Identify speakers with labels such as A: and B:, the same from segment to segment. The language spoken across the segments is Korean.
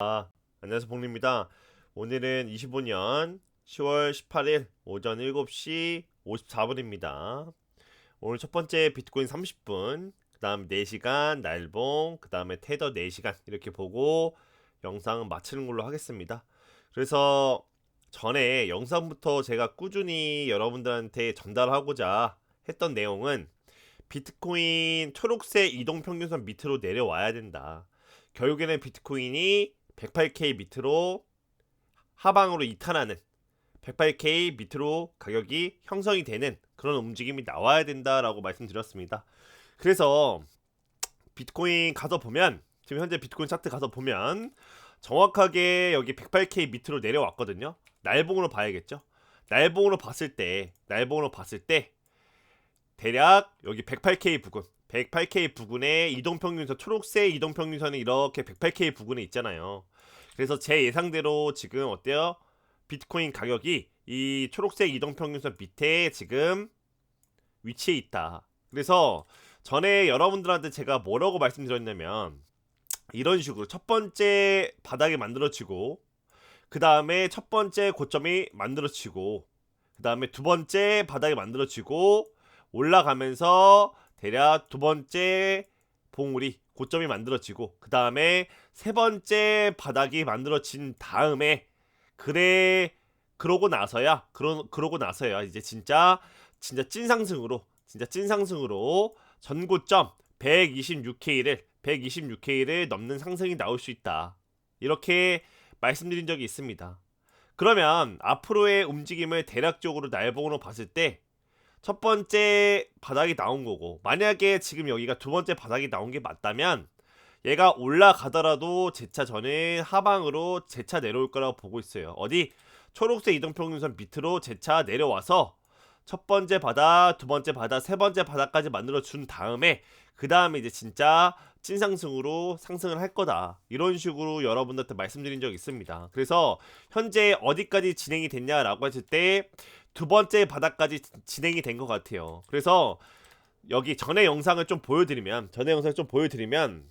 A: 아, 안녕하세요 봉리입니다. 오늘은 25년 10월 18일 오전 7시 54분입니다. 오늘 첫 번째 비트코인 30분, 그 다음 4시간 날봉, 그 다음에 테더 4시간 이렇게 보고 영상 마치는 걸로 하겠습니다. 그래서 전에 영상부터 제가 꾸준히 여러분들한테 전달하고자 했던 내용은 비트코인 초록색 이동평균선 밑으로 내려와야 된다. 결국에는 비트코인이 108K 밑으로 하방으로 이탈하는 108K 밑으로 가격이 형성이 되는 그런 움직임이 나와야 된다라고 말씀드렸습니다. 그래서 비트코인 가서 보면 지금 현재 비트코인 차트 가서 보면 정확하게 여기 108K 밑으로 내려왔거든요. 날봉으로 봐야겠죠. 날봉으로 봤을 때 날봉으로 봤을 때 대략 여기 108K 부근 108K 부근에 이동평균선 초록색 이동평균선이 이렇게 108K 부근에 있잖아요. 그래서 제 예상대로 지금 어때요? 비트코인 가격이 이 초록색 이동평균선 밑에 지금 위치해 있다. 그래서 전에 여러분들한테 제가 뭐라고 말씀드렸냐면 이런 식으로 첫 번째 바닥이 만들어지고 그 다음에 첫 번째 고점이 만들어지고 그 다음에 두 번째 바닥이 만들어지고 올라가면서 대략 두 번째 봉우리 고점이 만들어지고 그 다음에 세 번째 바닥이 만들어진 다음에 그래 그러고 나서야 그러 그러고 나서야 이제 진짜 진짜 찐 상승으로 진짜 찐 상승으로 전고점 126K를 126K를 넘는 상승이 나올 수 있다. 이렇게 말씀드린 적이 있습니다. 그러면 앞으로의 움직임을 대략적으로 날봉으로 봤을 때 첫 번째 바닥이 나온 거고 만약에 지금 여기가 두 번째 바닥이 나온 게 맞다면 얘가 올라가더라도 제차 저는 하방으로 제 차 내려올 거라고 보고 있어요. 어디 초록색 이동평균선 밑으로 제 차 내려와서 첫 번째 바닥, 두 번째 바닥, 세 번째 바닥까지 만들어 준 다음에 그 다음에 이제 진짜 찐상승으로 상승을 할 거다. 이런 식으로 여러분들한테 말씀드린 적이 있습니다. 그래서 현재 어디까지 진행이 됐냐라고 했을 때 두 번째 바닥까지 진행이 된 것 같아요. 그래서 여기 전에 영상을 좀 보여드리면 전에 영상을 좀 보여드리면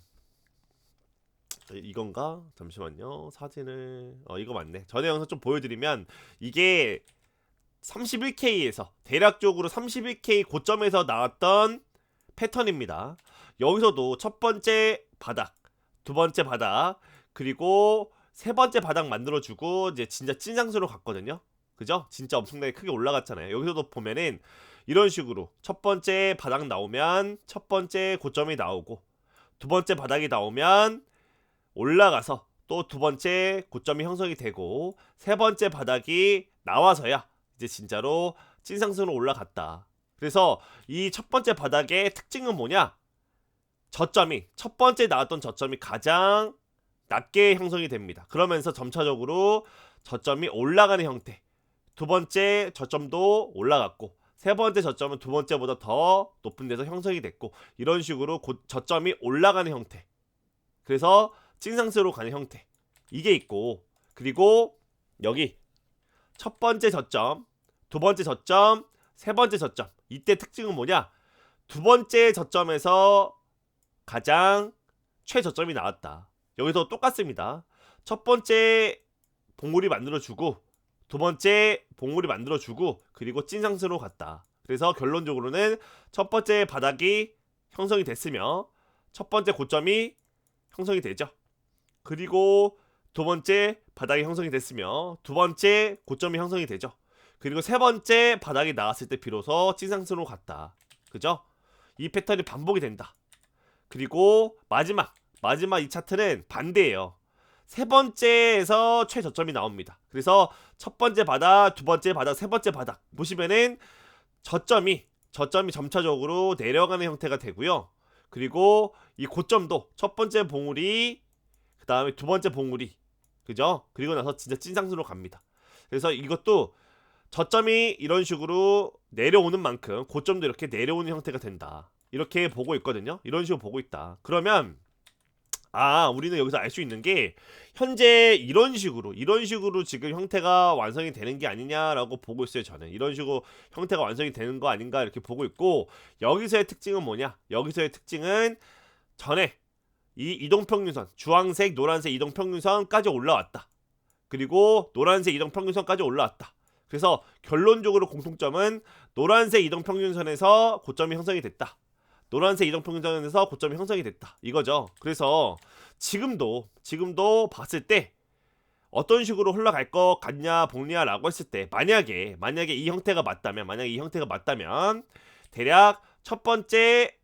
A: 이건가? 잠시만요. 사진을 어 이거 맞네. 전에 영상 좀 보여드리면 이게 31K에서 대략적으로 31K 고점에서 나왔던 패턴입니다. 여기서도 첫 번째 바닥, 두 번째 바닥, 그리고 세 번째 바닥 만들어주고 이제 진짜 찐상수로 갔거든요. 그죠? 진짜 엄청나게 크게 올라갔잖아요. 여기서도 보면은 이런 식으로 첫 번째 바닥 나오면 첫 번째 고점이 나오고 두 번째 바닥이 나오면 올라가서 또 두 번째 고점이 형성이 되고 세 번째 바닥이 나와서야 이제 진짜로 찐상승으로 올라갔다. 그래서 이 첫 번째 바닥의 특징은 뭐냐? 저점이 첫 번째 나왔던 저점이 가장 낮게 형성이 됩니다. 그러면서 점차적으로 저점이 올라가는 형태. 두 번째 저점도 올라갔고 세 번째 저점은 두 번째보다 더 높은 데서 형성이 됐고 이런 식으로 고, 저점이 올라가는 형태. 그래서 찐상승으로 가는 형태. 이게 있고 그리고 여기 첫 번째 저점, 두 번째 저점, 세 번째 저점. 이때 특징은 뭐냐? 두 번째 저점에서 가장 최저점이 나왔다. 여기서 똑같습니다. 첫 번째 봉우리 만들어주고 두 번째 봉우리 만들어주고 그리고 찐상승으로 갔다. 그래서 결론적으로는 첫 번째 바닥이 형성이 됐으며 첫 번째 고점이 형성이 되죠. 그리고 두 번째 바닥이 형성이 됐으며 두 번째 고점이 형성이 되죠. 그리고 세 번째 바닥이 나왔을 때 비로소 찐상승으로 갔다. 그죠? 이 패턴이 반복이 된다. 그리고 마지막 마지막 이 차트는 반대예요. 세 번째에서 최저점이 나옵니다. 그래서 첫 번째 바닥, 두 번째 바닥, 세 번째 바닥 보시면은 저점이 저점이 점차적으로 내려가는 형태가 되고요. 그리고 이 고점도 첫 번째 봉우리, 그 다음에 두 번째 봉우리, 그죠? 그리고 나서 진짜 찐상승으로 갑니다. 그래서 이것도 저점이 이런 식으로 내려오는 만큼 고점도 이렇게 내려오는 형태가 된다. 이렇게 보고 있거든요. 이런 식으로 보고 있다. 그러면 아, 우리는 여기서 알 수 있는 게 현재 이런 식으로 이런 식으로 지금 형태가 완성이 되는 게 아니냐라고 보고 있어요. 저는 이런 식으로 형태가 완성이 되는 거 아닌가 이렇게 보고 있고 여기서의 특징은 뭐냐? 여기서의 특징은 전에 이 이동평균선 주황색 노란색 이동평균선까지 올라왔다. 그리고 노란색 이동평균선까지 올라왔다. 그래서 결론적으로 공통점은 노란색 이동평균선에서 고점이 형성이 됐다. 노란색 이동평균선에서 고점이 형성이 됐다. 이거죠. 그래서 지금도 지금도 봤을 때 어떤 식으로 흘러갈 것 같냐 복리야라고 했을 때 만약에 만약에 이 형태가 맞다면 만약에 이 형태가 맞다면 대략 첫 번째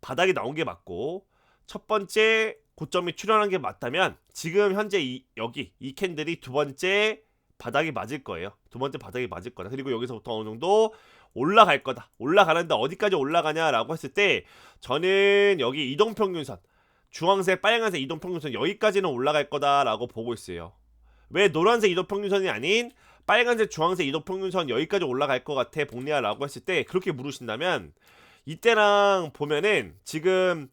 A: 바닥이 나온 게 맞고 첫 번째 고점이 출현한 게 맞다면 지금 현재 이, 여기 이 캔들이 두 번째 바닥이 맞을 거예요. 두 번째 바닥이 맞을 거다. 그리고 여기서부터 어느 정도 올라갈 거다. 올라가는데 어디까지 올라가냐라고 했을 때 저는 여기 이동평균선 주황색, 빨간색 이동평균선 여기까지는 올라갈 거다라고 보고 있어요. 왜 노란색 이동평균선이 아닌 빨간색, 주황색 이동평균선 여기까지 올라갈 것 같아 복리야라고 했을 때 그렇게 물으신다면 이때랑 보면은 지금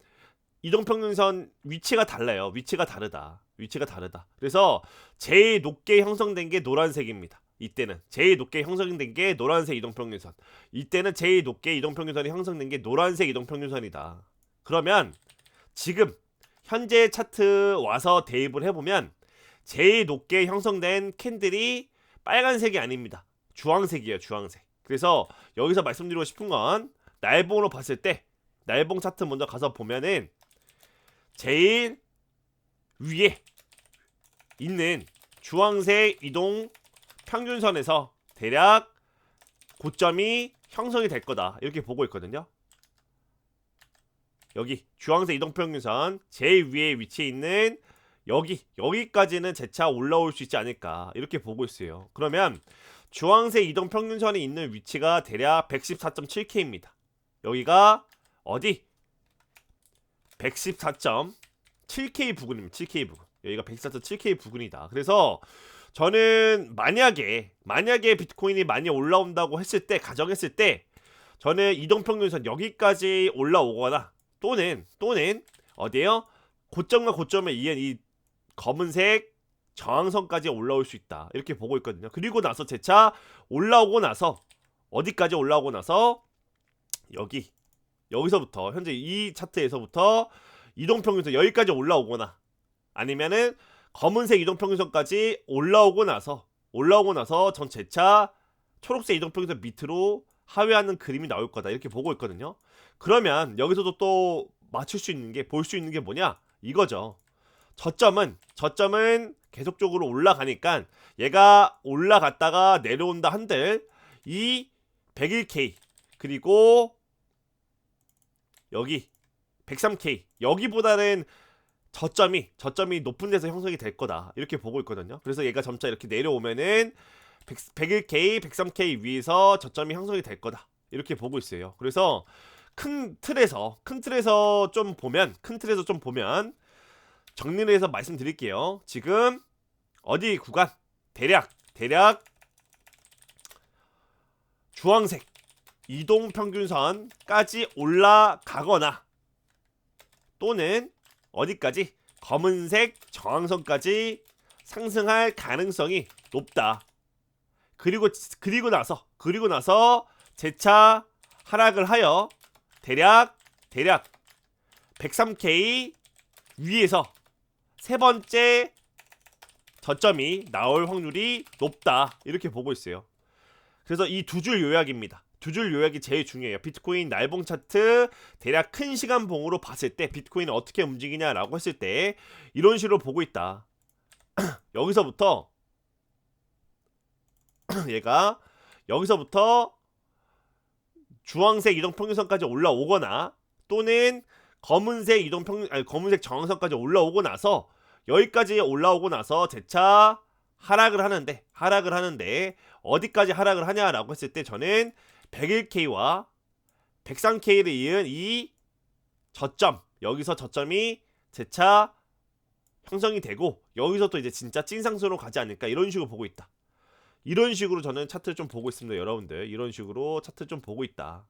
A: 이동평균선 위치가 달라요. 위치가 다르다. 위치가 다르다. 그래서 제일 높게 형성된 게 노란색입니다. 이때는 제일 높게 형성된 게 노란색 이동평균선. 이때는 제일 높게 이동평균선이 형성된 게 노란색 이동평균선이다. 그러면 지금 현재 차트 와서 대입을 해보면 제일 높게 형성된 캔들이 빨간색이 아닙니다. 주황색이에요, 주황색. 그래서 여기서 말씀드리고 싶은 건 날봉으로 봤을 때 날봉 차트 먼저 가서 보면은 제일 위에 있는 주황색 이동 평균선에서 대략 고점이 형성이 될 거다 이렇게 보고 있거든요. 여기 주황색 이동평균선 제일 위에 위치해 있는 여기 여기까지는 재차 올라올 수 있지 않을까 이렇게 보고 있어요. 그러면 주황색 이동평균선이 있는 위치가 대략 114.7K입니다. 여기가 어디? 114.7K 부근입니다. 7K 부근. 여기가 114.7K 부근이다. 그래서 저는 만약에 만약에 비트코인이 많이 올라온다고 했을 때 가정했을 때 저는 이동평균선 여기까지 올라오거나 또는 또는 어디에요? 고점과 고점에 이은 이 검은색 저항선까지 올라올 수 있다. 이렇게 보고 있거든요. 그리고 나서 재차 올라오고 나서 어디까지 올라오고 나서 여기 여기서부터 현재 이 차트에서부터 이동평균선 여기까지 올라오거나 아니면은 검은색 이동평균선까지 올라오고 나서 올라오고 나서 전 재차 초록색 이동평균선 밑으로 하회하는 그림이 나올 거다 이렇게 보고 있거든요. 그러면 여기서도 또 맞출 수 있는 게 볼 수 있는 게 뭐냐 이거죠. 저점은 저점은 계속적으로 올라가니까 얘가 올라갔다가 내려온다 한들 이 101K 그리고 여기 103K 여기보다는 저점이 저점이 높은 데서 형성이 될 거다 이렇게 보고 있거든요. 그래서 얘가 점차 이렇게 내려오면은 100, 101K, 103K 위에서 저점이 형성이 될 거다 이렇게 보고 있어요. 그래서 큰 틀에서 큰 틀에서 좀 보면 큰 틀에서 좀 보면 정리를 해서 말씀드릴게요. 지금 어디 구간 대략 대략 주황색 이동 평균선까지 올라가거나 또는 어디까지 검은색 저항선까지 상승할 가능성이 높다. 그리고 그리고 나서 그리고 나서 재차 하락을 하여 대략 대략 103K 위에서 세 번째 저점이 나올 확률이 높다 이렇게 보고 있어요. 그래서 이 두 줄 요약입니다. 두 줄 요약이 제일 중요해요. 비트코인 날봉 차트 대략 큰 시간 봉으로 봤을 때 비트코인이 어떻게 움직이냐라고 했을 때 이런 식으로 보고 있다. 여기서부터 얘가 여기서부터 주황색 이동 평균선까지 올라오거나 또는 검은색 이동 평 아니 검은색 정선까지 올라오고 나서 여기까지 올라오고 나서 재차 하락을 하는데 하락을 하는데 어디까지 하락을 하냐라고 했을 때 저는 101K와 103K를 이은 이 저점 여기서 저점이 재차 형성이 되고 여기서 또 이제 진짜 찐상수로 가지 않을까 이런 식으로 보고 있다. 이런 식으로 저는 차트를 좀 보고 있습니다, 여러분들. 이런 식으로 차트 좀 보고 있다.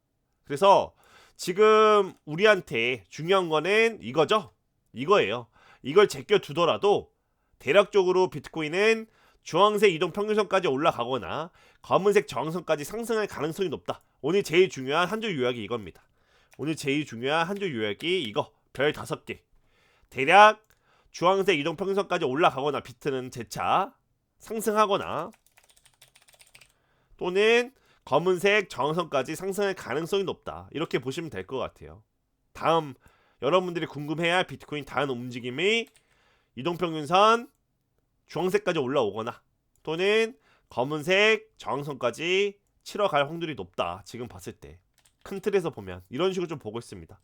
A: 그래서 지금 우리한테 중요한 거는 이거죠. 이거예요. 이걸 제껴 두더라도 대략적으로 비트코인은 주황색 이동 평균선까지 올라가거나 검은색 저항선까지 상승할 가능성이 높다. 오늘 제일 중요한 한 줄 요약이 이겁니다. 오늘 제일 중요한 한 줄 요약이 이거 별 다섯 개 대략 주황색 이동 평균선까지 올라가거나 비트는 재차 상승하거나 또는 검은색 저항선까지 상승할 가능성이 높다. 이렇게 보시면 될 것 같아요. 다음 여러분들이 궁금해할 비트코인 다음 움직임이 이동평균선 주황색까지 올라오거나 또는 검은색 저항선까지 치러 갈 확률이 높다. 지금 봤을 때. 큰 틀에서 보면 이런 식으로 좀 보고 있습니다.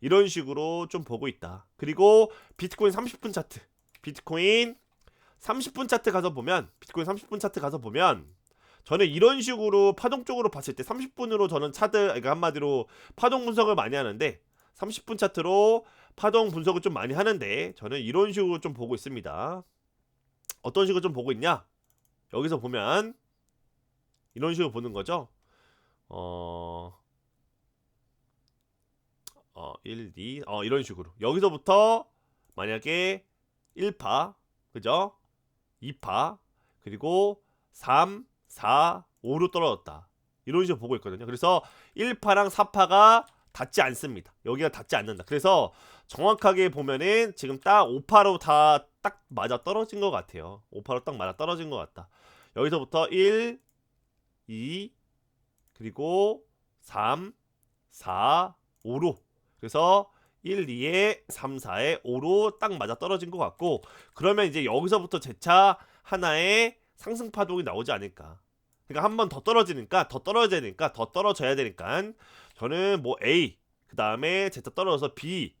A: 이런 식으로 좀 보고 있다. 그리고 비트코인 30분 차트. 비트코인 30분 차트 가서 보면 비트코인 30분 차트 가서 보면 저는 이런 식으로 파동 쪽으로 봤을 때 30분으로 저는 차트 그러니까 한마디로 파동 분석을 많이 하는데 30분 차트로 파동 분석을 좀 많이 하는데 저는 이런 식으로 좀 보고 있습니다. 어떤 식으로 좀 보고 있냐? 여기서 보면 이런 식으로 보는 거죠. 어, 어, 1, 2, 어, 이런 식으로. 여기서부터 만약에 1파, 그죠? 2파, 그리고 3, 4, 5로 떨어졌다. 이런 식으로 보고 있거든요. 그래서 1파랑 4파가 닿지 않습니다. 여기가 닿지 않는다. 그래서 정확하게 보면은 지금 딱 5파로 다 딱 맞아 떨어진 것 같아요. 5파로 딱 맞아 떨어진 것 같다. 여기서부터 1, 2, 그리고 3, 4, 5로 그래서 1, 2에 3, 4에 5로 딱 맞아 떨어진 것 같고 그러면 이제 여기서부터 재차 하나의 상승 파동이 나오지 않을까. 그러니까 한 번 더 떨어지니까 더 떨어져야 되니까 더 떨어져야 되니까 저는 뭐 A 그 다음에 재차 떨어져서 B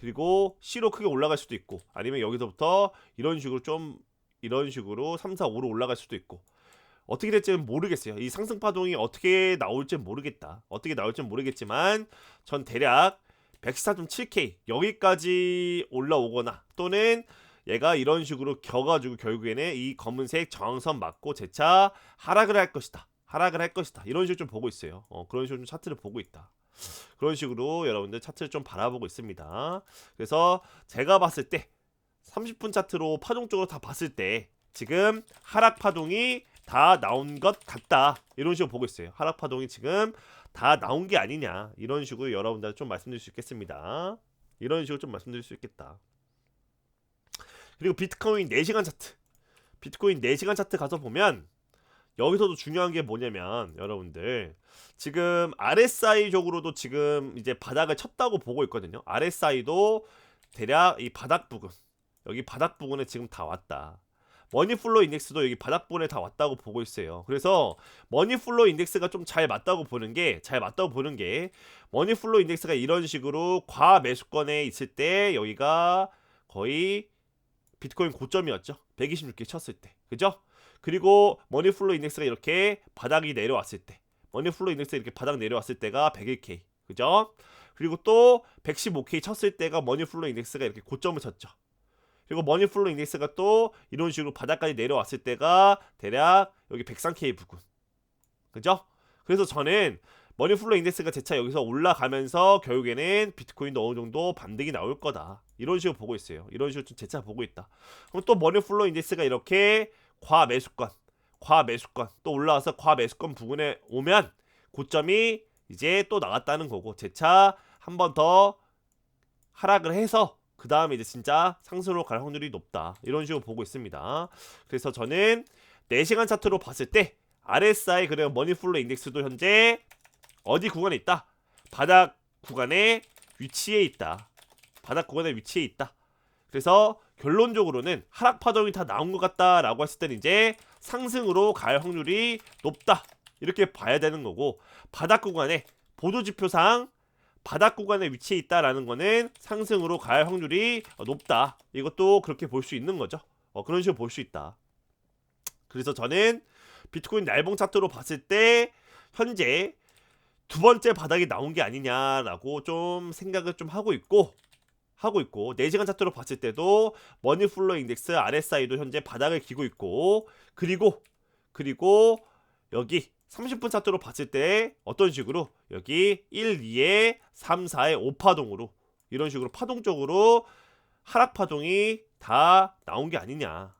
A: 그리고 C로 크게 올라갈 수도 있고 아니면 여기서부터 이런 식으로 좀 이런 식으로 3, 4, 5로 올라갈 수도 있고 어떻게 될지는 모르겠어요. 이 상승 파동이 어떻게 나올지는 모르겠다. 어떻게 나올지는 모르겠지만 전 대략 114.7K 여기까지 올라오거나 또는 얘가 이런 식으로 겨가지고 결국에는 이 검은색 저항선 맞고 재차 하락을 할 것이다. 하락을 할 것이다. 이런 식으로 좀 보고 있어요. 어, 그런 식으로 좀 차트를 보고 있다. 그런 식으로 여러분들 차트를 좀 바라보고 있습니다. 그래서 제가 봤을 때 30분 차트로 파동 쪽으로 다 봤을 때 지금 하락 파동이 다 나온 것 같다. 이런 식으로 보고 있어요. 하락 파동이 지금 다 나온 게 아니냐. 이런 식으로 여러분들 좀 말씀드릴 수 있겠습니다. 이런 식으로 좀 말씀드릴 수 있겠다. 그리고 비트코인 4시간 차트. 비트코인 4시간 차트 가서 보면 여기서도 중요한 게 뭐냐면 여러분들 지금 RSI적으로도 지금 이제 바닥을 쳤다고 보고 있거든요. RSI도 대략 이 바닥 부근 여기 바닥 부근에 지금 다 왔다. 머니플로 인덱스도 여기 바닥 부분에 다 왔다고 보고 있어요. 그래서 머니플로 인덱스가 좀 잘 맞다고 보는 게 잘 맞다고 보는 게 머니플로 인덱스가 이런 식으로 과 매수권에 있을 때 여기가 거의 비트코인 고점이었죠. 126개 쳤을 때. 그죠? 그리고 머니플로 인덱스가 이렇게 바닥이 내려왔을 때. 머니플로 인덱스가 이렇게 바닥 내려왔을 때가 101K. 그죠? 그리고 또 115K 쳤을 때가 머니플로 인덱스가 이렇게 고점을 쳤죠. 그리고 머니플로 인덱스가 또 이런 식으로 바닥까지 내려왔을 때가 대략 여기 103K 부근. 그죠? 그래서 저는 머니플로 인덱스가 재차 여기서 올라가면서 결국에는 비트코인도 어느 정도 반등이 나올 거다. 이런 식으로 보고 있어요. 이런 식으로 좀 재차 보고 있다. 그럼 또 머니플로 인덱스가 이렇게 과매수권, 과매수권 또 올라와서 과매수권 부근에 오면 고점이 이제 또 나갔다는 거고 재차 한 번 더 하락을 해서 그 다음에 이제 진짜 상승으로 갈 확률이 높다. 이런 식으로 보고 있습니다. 그래서 저는 4시간 차트로 봤을 때 RSI 그리고 머니플로 인덱스도 현재 어디 구간에 있다? 바닥 구간에 위치해 있다. 바닥 구간에 위치해 있다. 그래서 결론적으로는 하락 파동이 다 나온 것 같다라고 했을 때는 이제 상승으로 갈 확률이 높다. 이렇게 봐야 되는 거고 바닥 구간에 보도 지표상 바닥 구간에 위치해 있다라는 거는 상승으로 갈 확률이 높다. 이것도 그렇게 볼 수 있는 거죠. 어, 그런 식으로 볼 수 있다. 그래서 저는 비트코인 날봉 차트로 봤을 때 현재 두 번째 바닥이 나온 게 아니냐라고 좀 생각을 좀 하고 있고 하고 있고 4시간 차트로 봤을 때도 머니플로 인덱스 RSI도 현재 바닥을 기고 있고 그리고 그리고 여기 30분 차트로 봤을 때 어떤 식으로 여기 1, 2에 3, 4에 5파동으로 이런 식으로 파동적으로 하락 파동이 다 나온 게 아니냐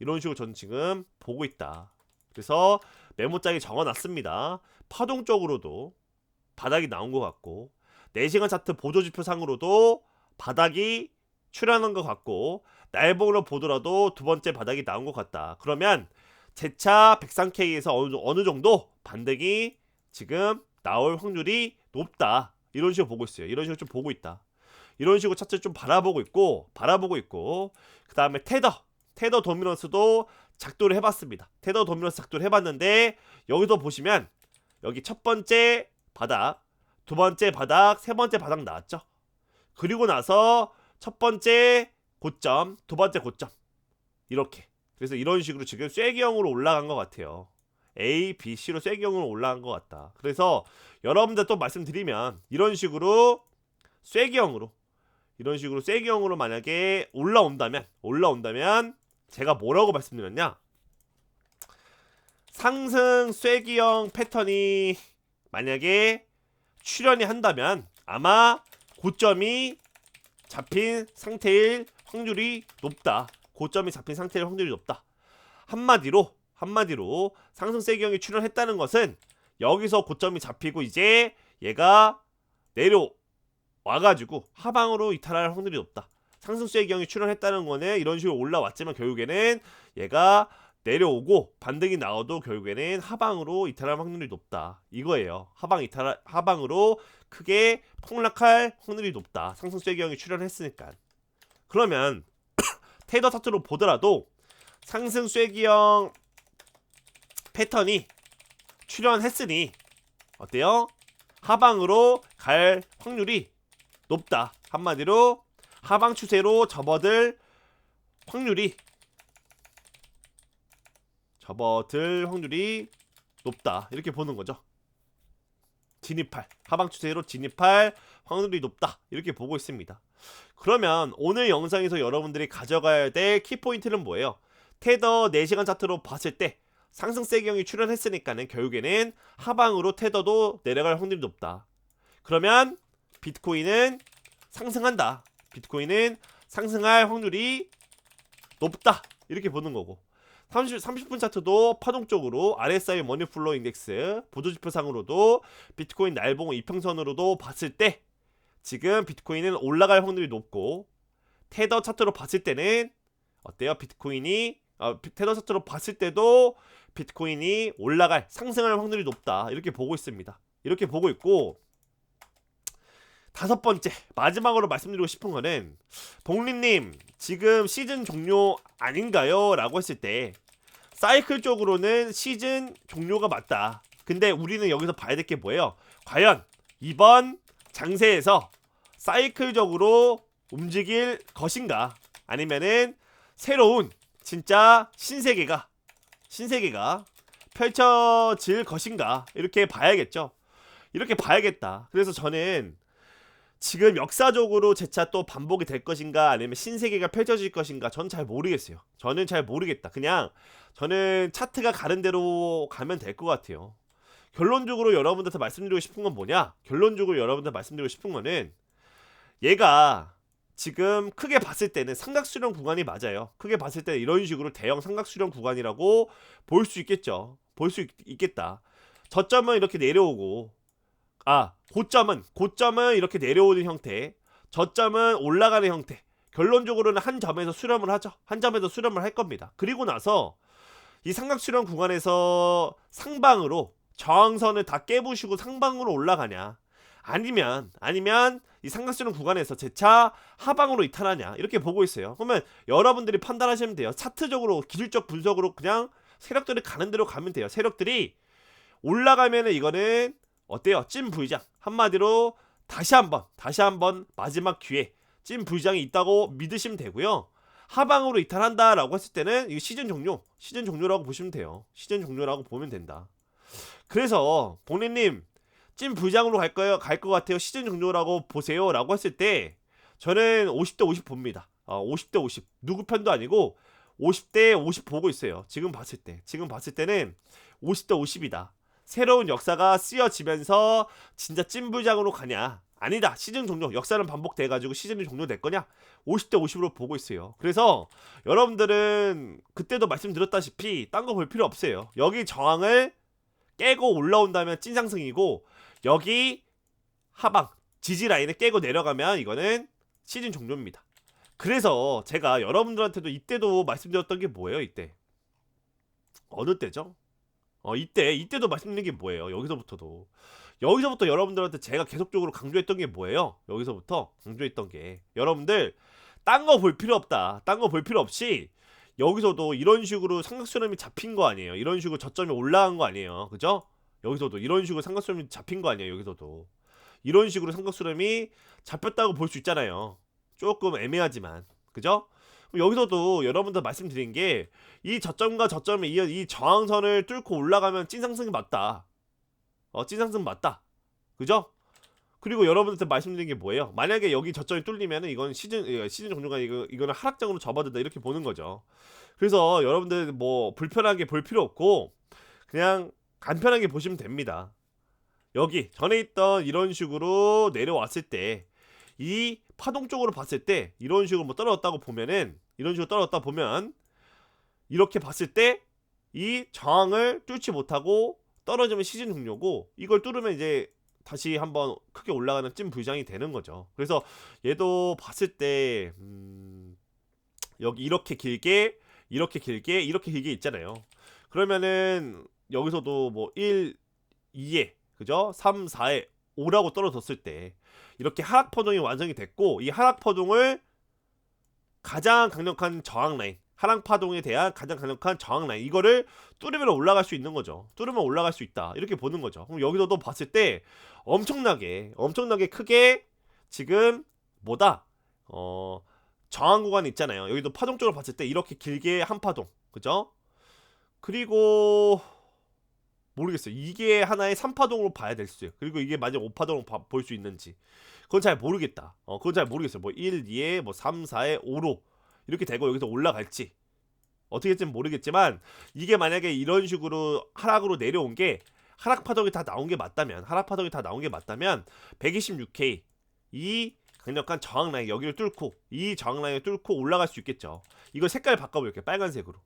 A: 이런 식으로 저는 지금 보고 있다. 그래서 메모장에 적어놨습니다. 파동적으로도 바닥이 나온 것 같고 4시간 차트 보조지표 상으로도 바닥이 출현한 것 같고 날봉으로 보더라도 두 번째 바닥이 나온 것 같다. 그러면 제차 103K에서 어느, 어느 정도 반등이 지금 나올 확률이 높다. 이런 식으로 보고 있어요. 이런 식으로 좀 보고 있다. 이런 식으로 차트를 좀 바라보고 있고 바라보고 있고 그 다음에 테더 테더 도미넌스도 작도를 해봤습니다. 테더 도미넌스 작도를 해봤는데 여기서 보시면 여기 첫 번째 바닥, 두 번째 바닥, 세 번째 바닥 나왔죠. 그리고 나서 첫 번째 고점, 두 번째 고점 이렇게. 그래서 이런 식으로 지금 쐐기형으로 올라간 것 같아요. A, B, C로 쐐기형으로 올라간 것 같다. 그래서 여러분들 또 말씀드리면 이런 식으로 쐐기형으로 이런 식으로 쐐기형으로 만약에 올라온다면 올라온다면 제가 뭐라고 말씀드렸냐? 상승 쐐기형 패턴이 만약에 출현이 한다면 아마 고점이 잡힌 상태일 확률이 높다. 고점이 잡힌 상태일 확률이 높다. 한마디로 한마디로 상승 세경이 출현했다는 것은 여기서 고점이 잡히고 이제 얘가 내려 와가지고 하방으로 이탈할 확률이 높다. 상승 세경이 출현했다는 거는 이런 식으로 올라왔지만 결국에는 얘가 내려오고 반등이 나와도 결국에는 하방으로 이탈할 확률이 높다. 이거예요. 하방 이탈 하방으로 크게 폭락할 확률이 높다. 상승 쐐기형이 출현했으니까. 그러면 테이더 차트로 보더라도 상승 쐐기형 패턴이 출현했으니 어때요? 하방으로 갈 확률이 높다. 한마디로 하방 추세로 접어들 확률이 접어들 확률이 높다. 이렇게 보는 거죠. 진입할 하방 추세로 진입할 확률이 높다. 이렇게 보고 있습니다. 그러면 오늘 영상에서 여러분들이 가져가야 될 키포인트는 뭐예요? 테더 4시간 차트로 봤을 때 상승 세경이 출현했으니까는 결국에는 하방으로 테더도 내려갈 확률이 높다. 그러면 비트코인은 상승한다. 비트코인은 상승할 확률이 높다. 이렇게 보는 거고. 30, 30분 차트도 파동적으로 RSI 머니플로 인덱스 보조지표상으로도 비트코인 날봉 이평선으로도 봤을 때 지금 비트코인은 올라갈 확률이 높고 테더 차트로 봤을 때는 어때요? 비트코인이 어, 비- 테더 차트로 봤을 때도 비트코인이 올라갈 상승할 확률이 높다 이렇게 보고 있습니다. 이렇게 보고 있고 다섯 번째 마지막으로 말씀드리고 싶은 거는 동리님 지금 시즌 종료 아닌가요? 라고 했을 때 사이클적으로는 시즌 종료가 맞다. 근데 우리는 여기서 봐야 될 게 뭐예요? 과연 이번 장세에서 사이클적으로 움직일 것인가? 아니면은 새로운 진짜 신세계가 신세계가 펼쳐질 것인가? 이렇게 봐야겠죠. 이렇게 봐야겠다. 그래서 저는 지금 역사적으로 재차 또 반복이 될 것인가 아니면 신세계가 펼쳐질 것인가 전 잘 모르겠어요. 저는 잘 모르겠다. 그냥 저는 차트가 가는 대로 가면 될 것 같아요. 결론적으로 여러분들한테 말씀드리고 싶은 건 뭐냐? 결론적으로 여러분들 말씀드리고 싶은 거는 얘가 지금 크게 봤을 때는 삼각수렴 구간이 맞아요. 크게 봤을 때 이런 식으로 대형 삼각수렴 구간이라고 볼 수 있겠죠. 볼 수 있겠다. 저점은 이렇게 내려오고 아 고점은 고점은 이렇게 내려오는 형태 저점은 올라가는 형태. 결론적으로는 한 점에서 수렴을 하죠. 한 점에서 수렴을 할 겁니다. 그리고 나서 이 삼각 수렴 구간에서 상방으로 저항선을 다 깨부시고 상방으로 올라가냐? 아니면 아니면 이 삼각수렴 구간에서 재차 하방으로 이탈하냐? 이렇게 보고 있어요. 그러면 여러분들이 판단하시면 돼요. 차트적으로 기술적 분석으로 그냥 세력들이 가는 대로 가면 돼요. 세력들이 올라가면은 이거는 어때요? 찐 부의장 한마디로 다시 한번 다시 한번 마지막 기회 찐 부의장이 있다고 믿으시면 되고요. 하방으로 이탈한다라고 했을 때는 이거 시즌 종료 시즌 종료라고 보시면 돼요. 시즌 종료라고 보면 된다. 그래서 본인님 찐 부의장으로 갈 거예요 갈 것 같아요 시즌 종료라고 보세요라고 했을 때 저는 50대 50 봅니다. 어, 50대 50 누구 편도 아니고 50대 50 보고 있어요. 지금 봤을 때 지금 봤을 때는 50대 50이다. 새로운 역사가 쓰여지면서 진짜 찐부장으로 가냐? 아니다. 시즌 종료. 역사는 반복돼 가지고 시즌이 종료될 거냐? 50대 50으로 보고 있어요. 그래서 여러분들은 그때도 말씀드렸다시피 딴 거 볼 필요 없어요. 여기 저항을 깨고 올라온다면 찐상승이고 여기 하방 지지 라인을 깨고 내려가면 이거는 시즌 종료입니다. 그래서 제가 여러분들한테도 이때도 말씀드렸던 게 뭐예요 이때 어느 때죠? 어 이때 이때도 말씀드린 게 뭐예요? 여기서부터도. 여기서부터 여러분들한테 제가 계속적으로 강조했던 게 뭐예요? 여기서부터 강조했던 게 여러분들 딴 거 볼 필요 없다. 딴 거 볼 필요 없이 여기서도 이런 식으로 삼각수렴이 잡힌 거 아니에요? 이런 식으로 저점이 올라간 거 아니에요? 그죠? 여기서도 이런 식으로 삼각수렴이 잡힌 거 아니에요? 여기서도. 이런 식으로 삼각수렴이 잡혔다고 볼 수 있잖아요. 조금 애매하지만. 그죠? 여기서도 여러분들 말씀드린 게 이 저점과 저점에 이어 이 저항선을 뚫고 올라가면 찐상승이 맞다. 어, 찐상승 맞다. 그죠? 그리고 여러분한테 말씀드린 게 뭐예요? 만약에 여기 저점이 뚫리면은 이건 시즌 예, 시즌 종료가 이거 이거는 하락장으로 접어든다 이렇게 보는 거죠. 그래서 여러분들 뭐 불편하게 볼 필요 없고 그냥 간편하게 보시면 됩니다. 여기 전에 있던 이런 식으로 내려왔을 때 이 파동 쪽으로 봤을 때 이런 식으로 뭐 떨어졌다고 보면은 이런 식으로 떨어졌다 보면 이렇게 봤을 때 이 저항을 뚫지 못하고 떨어지면 시즌 종료고 이걸 뚫으면 이제 다시 한번 크게 올라가는 찐 부장이 되는 거죠. 그래서 얘도 봤을 때 음, 여기 이렇게 길게 이렇게 길게 이렇게 길게 있잖아요. 그러면은 여기서도 뭐 1, 2에 그죠? 3, 4에 5라고 떨어졌을 때 이렇게 하락 파동이 완성이 됐고 이 하락 파동을 가장 강력한 저항 라인 하락 파동에 대한 가장 강력한 저항 라인 이거를 뚫으면 올라갈 수 있는 거죠. 뚫으면 올라갈 수 있다. 이렇게 보는 거죠. 그럼 여기서도 봤을 때 엄청나게 엄청나게 크게 지금 뭐다? 어 저항 구간 있잖아요. 여기도 파동 쪽으로 봤을 때 이렇게 길게 한 파동. 그죠? 그리고 모르겠어요. 이게 하나의 3파동으로 봐야 될 수요. 그리고 이게 만약 5파동으로 볼 수 있는지. 그건 잘 모르겠다. 어, 그건 잘 모르겠어요. 뭐 1, 2에 뭐 3, 4에 5로 이렇게 되고 여기서 올라갈지. 어떻게 될지 모르겠지만 이게 만약에 이런 식으로 하락으로 내려온 게 하락 파동이 다 나온 게 맞다면 하락 파동이 다 나온 게 맞다면 126K 이 강력한 저항 라인 여기를 뚫고 이 저항 라인을 뚫고 올라갈 수 있겠죠. 이거 색깔 바꿔볼게요. 빨간색으로.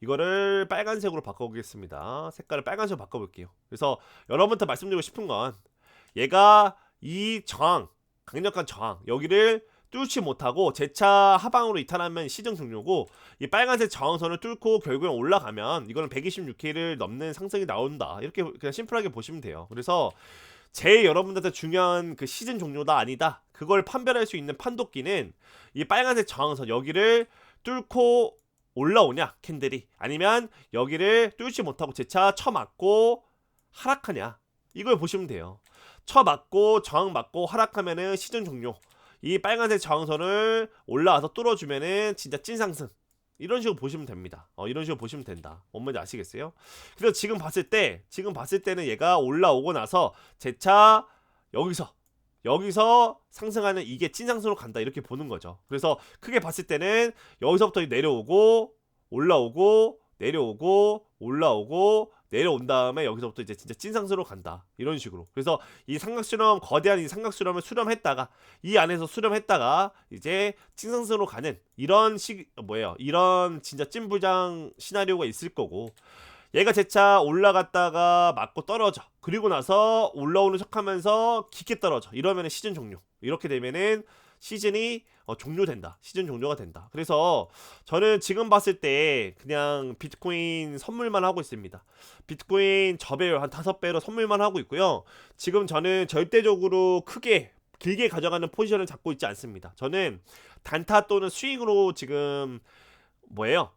A: 이거를 빨간색으로 바꿔보겠습니다. 색깔을 빨간색으로 바꿔볼게요. 그래서 여러분한테 말씀드리고 싶은 건 얘가 이 저항, 강력한 저항 여기를 뚫지 못하고 제차 하방으로 이탈하면 시정 종료고 이 빨간색 저항선을 뚫고 결국엔 올라가면 이거는 126K를 넘는 상승이 나온다. 이렇게 그냥 심플하게 보시면 돼요. 그래서 제일 여러분들한테 중요한 그 시즌 종료다 아니다. 그걸 판별할 수 있는 판독기는 이 빨간색 저항선 여기를 뚫고 올라오냐 캔들이? 아니면 여기를 뚫지 못하고 제차 쳐맞고 하락하냐? 이걸 보시면 돼요. 쳐맞고 저항 맞고 하락하면은 시즌 종료. 이 빨간색 저항선을 올라와서 뚫어주면은 진짜 찐상승. 이런 식으로 보시면 됩니다. 어, 이런 식으로 보시면 된다. 뭔 말인지 아시겠어요? 그래서 지금 봤을 때 지금 봤을 때는 얘가 올라오고 나서 제차 여기서 여기서 상승하는 이게 찐상승으로 간다 이렇게 보는 거죠. 그래서 크게 봤을 때는 여기서부터 내려오고 올라오고 내려오고 올라오고 내려온 다음에 여기서부터 이제 진짜 찐상승으로 간다 이런 식으로 그래서 이 삼각수렴 거대한 이 삼각수렴을 수렴했다가 이 안에서 수렴했다가 이제 찐상승으로 가는 이런 식 뭐예요 이런 진짜 찐부장 시나리오가 있을 거고 얘가 재차 올라갔다가 맞고 떨어져. 그리고 나서 올라오는 척하면서 깊게 떨어져. 이러면 시즌 종료. 이렇게 되면은 시즌이 어, 종료된다. 시즌 종료가 된다. 그래서 저는 지금 봤을 때 그냥 비트코인 선물만 하고 있습니다. 비트코인 저배율 한 다섯 배로 선물만 하고 있고요. 지금 저는 절대적으로 크게 길게 가져가는 포지션을 잡고 있지 않습니다. 저는 단타 또는 스윙으로 지금 뭐예요?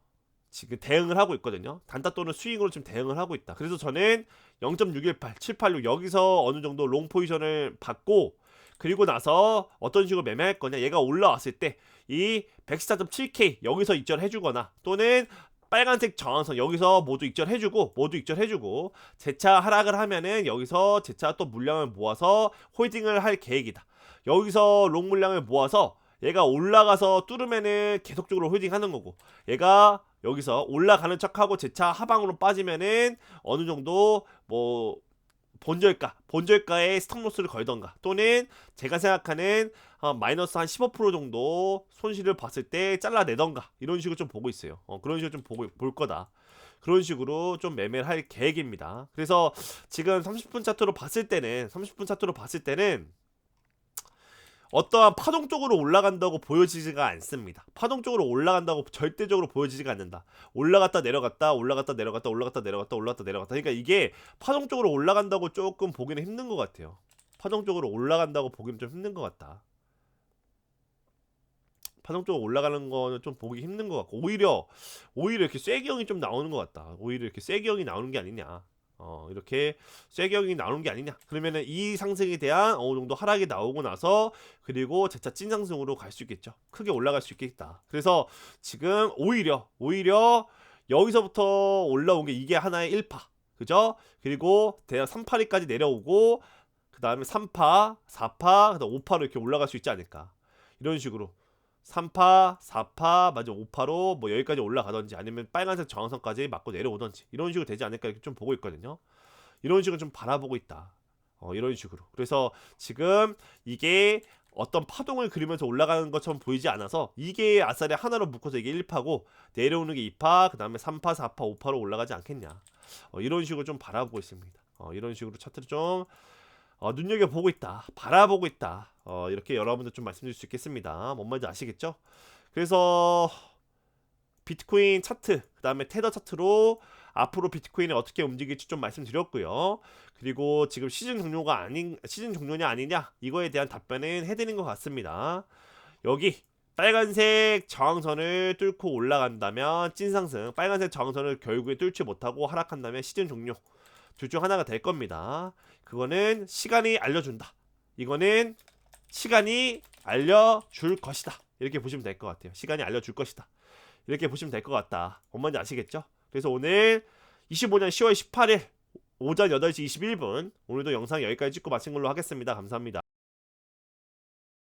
A: 지금 대응을 하고 있거든요. 단타 또는 스윙으로 지금 대응을 하고 있다. 그래서 저는 0.618, 786 여기서 어느 정도 롱 포지션을 받고 그리고 나서 어떤 식으로 매매할 거냐. 얘가 올라왔을 때 이 114.7K 여기서 익절해 주거나 또는 빨간색 저항선 여기서 모두 익절해 주고 모두 익절해 주고 재차 하락을 하면은 여기서 재차 또 물량을 모아서 홀딩을 할 계획이다. 여기서 롱 물량을 모아서 얘가 올라가서 뚫으면은 계속적으로 홀딩하는 거고 얘가 여기서 올라가는 척하고 재차 하방으로 빠지면은 어느 정도 뭐 본절가, 본절가에 스톱로스를 걸던가 또는 제가 생각하는 어, 마이너스 한 15% 정도 손실을 봤을 때 잘라내던가 이런 식으로 좀 보고 있어요. 어, 그런 식으로 좀 보고 볼 거다. 그런 식으로 좀 매매를 할 계획입니다. 그래서 지금 30분 차트로 봤을 때는 30분 차트로 봤을 때는 어떠한 파동 쪽으로 올라간다고 보여지지가 않습니다. 파동 쪽으로 올라간다고 절대적으로 보여지지가 않는다. 올라갔다 내려갔다 올라갔다 내려갔다 올라갔다 내려갔다 올라갔다 내려갔다. 그러니까 이게 파동 쪽으로 올라간다고 조금 보기는 힘든 것 같아요. 파동 쪽으로 올라간다고 보기는 좀 힘든 것 같다. 파동 쪽으로 올라가는 거는 좀 보기 힘든 것 같고 오히려 오히려 이렇게 쐐기형이 좀 나오는 것 같다. 오히려 이렇게 쐐기형이 나오는 게 아니냐. 어 이렇게 쐐기형이 나오는 게 아니냐. 그러면은 이 상승에 대한 어느 정도 하락이 나오고 나서 그리고 재차 찐 상승으로 갈 수 있겠죠. 크게 올라갈 수 있겠다. 그래서 지금 오히려 오히려 여기서부터 올라온 게 이게 하나의 1파. 그죠? 그리고 대략 3파리까지 내려오고 그 다음에 3파, 4파, 그 다음 5파로 이렇게 올라갈 수 있지 않을까. 이런 식으로 3파, 4파, 맞아 5파로 뭐 여기까지 올라가든지 아니면 빨간색 저항선까지 맞고 내려오든지 이런 식으로 되지 않을까 이렇게 좀 보고 있거든요. 이런 식으로 좀 바라보고 있다. 어, 이런 식으로. 그래서 지금 이게 어떤 파동을 그리면서 올라가는 것처럼 보이지 않아서 이게 아싸리 하나로 묶어서 이게 1파고 내려오는 게 2파, 그 다음에 3파, 4파, 5파로 올라가지 않겠냐. 어, 이런 식으로 좀 바라보고 있습니다. 어, 이런 식으로 차트를 좀 어, 눈여겨보고 있다. 바라보고 있다. 어, 이렇게 여러분들 좀 말씀드릴 수 있겠습니다. 뭔 말인지 아시겠죠? 그래서 비트코인 차트, 그 다음에 테더 차트로 앞으로 비트코인이 어떻게 움직일지 좀 말씀드렸고요. 그리고 지금 시즌 종료가 아닌 시즌 종료냐 아니냐 이거에 대한 답변은 해드린 것 같습니다. 여기 빨간색 저항선을 뚫고 올라간다면 찐상승, 빨간색 저항선을 결국에 뚫지 못하고 하락한다면 시즌 종료. 둘 중 하나가 될 겁니다. 그거는 시간이 알려준다. 이거는 시간이 알려줄 것이다. 이렇게 보시면 될 것 같아요. 시간이 알려줄 것이다. 이렇게 보시면 될 것 같다. 뭔 말인지 아시겠죠? 그래서 오늘 25년 10월 18일 오전 8시 21분 오늘도 영상 여기까지 찍고 마친 걸로 하겠습니다. 감사합니다.